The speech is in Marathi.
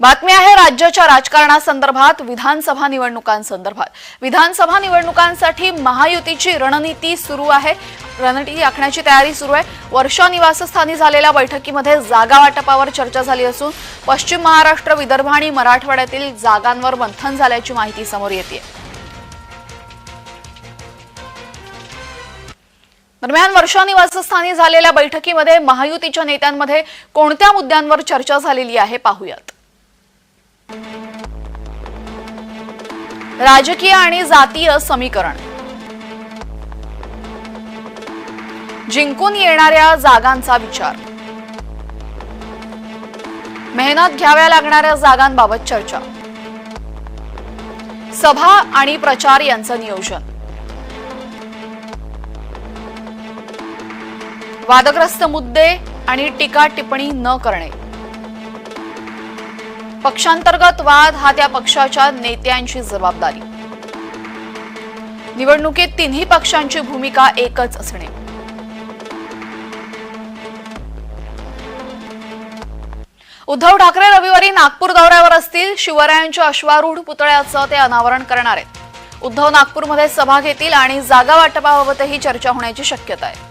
बातमी आहे राज्याच्या राजकारणासंदर्भात विधानसभा निवडणुकांसंदर्भात. विधानसभा निवडणुकांसाठी महायुतीची रणनीती सुरू आहे. रणनीती आखण्याची तयारी सुरू आहे. वर्षा निवासस्थानी झालेल्या बैठकीमध्ये जागा वाटपावर चर्चा झाली असून पश्चिम महाराष्ट्र विदर्भ आणि मराठवाड्यातील जागांवर मंथन झाल्याची माहिती समोर येते. दरम्यान वर्षा निवासस्थानी झालेल्या बैठकीमध्ये महायुतीच्या नेत्यांमध्ये कोणत्या मुद्द्यांवर चर्चा झालेली आहे पाहूयात. राजकीय आणि जातीय समीकरण. जिंकून येणाऱ्या जागांचा विचार. मेहनत घ्याव्या लागणाऱ्या जागांबाबत चर्चा. सभा आणि प्रचार यांचं नियोजन. वादग्रस्त मुद्दे आणि टीका टिप्पणी न करणे. पक्षांतर्गत वाद हा त्या पक्षाच्या नेत्यांची जबाबदारी. निवडणुकीत तिन्ही पक्षांची भूमिका एकच असणे. उद्धव ठाकरे रविवारी नागपूर दौऱ्यावर असतील शिवरायांच्या अश्वारूढ पुतळ्याचं ते अनावरण करणार आहेत. उद्धव नागपूरमध्ये सभा घेतील आणि जागा वाटपाबाबतही चर्चा होण्याची शक्यता आहे.